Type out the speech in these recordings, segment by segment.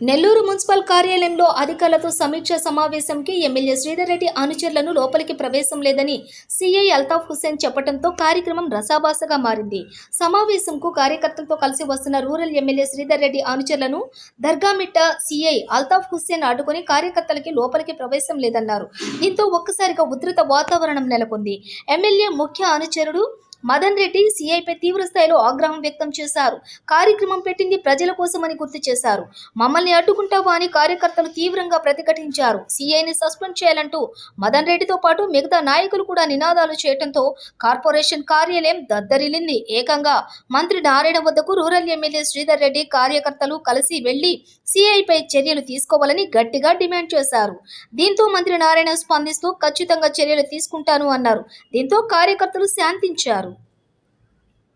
Nellore municipal కార్యాలయంలో అధికారులతో సమీక్ష సమావేశంకి ఎమ్మెల్యే శ్రీధర్ రెడ్డి అనుచరులను లోపలికి ప్రవేశం లేదని సీఐ అల్తాఫ్ హుస్సేన్ చెప్పడంతో కార్యక్రమం రసాభాసగా మారింది. సమావేశంకు కార్యకర్తలతో కలిసి వస్తున్న రూరల్ ఎమ్మెల్యే శ్రీధర్ రెడ్డి అనుచరులను దర్గామిట్ట సీఐ అల్తాఫ్ హుస్సేన్ ఆడుకుని కార్యకర్తలకి లోపలికి ప్రవేశం లేదన్నారు. దీంతో ఒక్కసారిగా ఉధృత వాతావరణం నెలకొంది. ఎమ్మెల్యే ముఖ్య అనుచరుడు మదన్ రెడ్డి సీఐపై తీవ్ర స్థాయిలో ఆగ్రహం వ్యక్తం చేశారు. కార్యక్రమం పెట్టింది ప్రజల కోసమని గుర్తు చేశారు. మమ్మల్ని అడ్డుకుంటావా అని కార్యకర్తలు తీవ్రంగా ప్రతిఘటించారు. సీఐని సస్పెండ్ చేయాలంటూ మదన్ రెడ్డితో పాటు మిగతా నాయకులు కూడా నినాదాలు చేయడంతో కార్పొరేషన్ కార్యాలయం దద్దరిల్లింది. ఏకంగా మంత్రి నారాయణ వద్దకు రూరల్ ఎమ్మెల్యే శ్రీధర్ రెడ్డి కార్యకర్తలు కలిసి వెళ్ళి సీఐపై చర్యలు తీసుకోవాలని గట్టిగా డిమాండ్ చేశారు. దీంతో మంత్రి నారాయణ స్పందిస్తూ ఖచ్చితంగా చర్యలు తీసుకుంటాను అన్నారు. దీంతో కార్యకర్తలు శాంతించారు.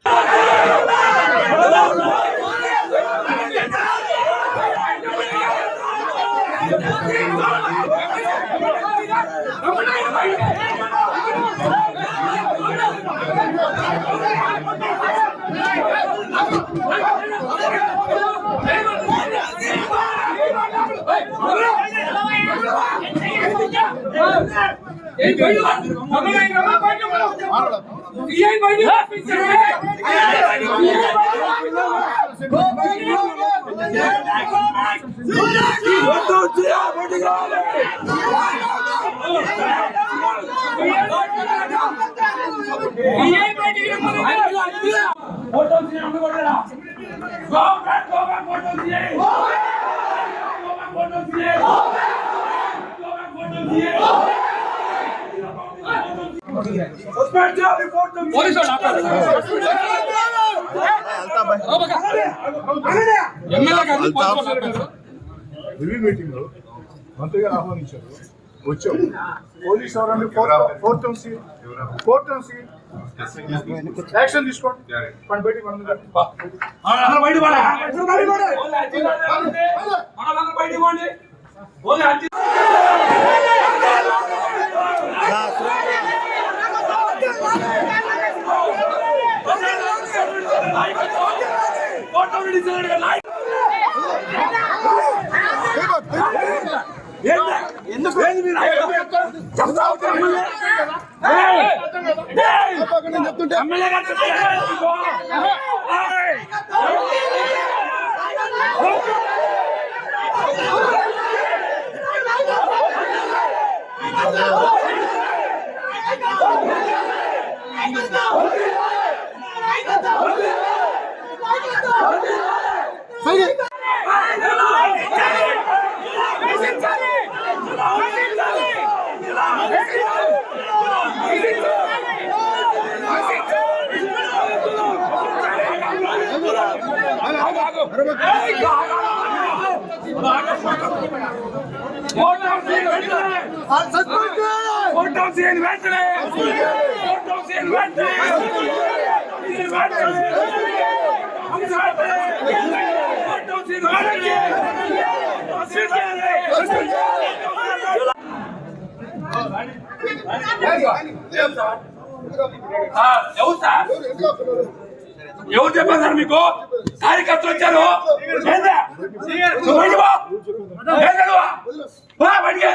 Allahumma బయట రివ్యూ మీటింగ్లో మంత్రి గారు ఆహ్వానించారు. వచ్చాం. పోలీస్ ఎవరండి ఫోర్త్ యాక్షన్ తీసుకోండి. పని పెట్టి మనం అందరూ బయట బయట ఎందుకు చెప్తా చెప్తుంటే Inventory! Inventory! Inventory! ఎవరు సార్ ఎవరు చెప్పారు సార్ మీకు కార్యకర్తలు వచ్చారు బయటికి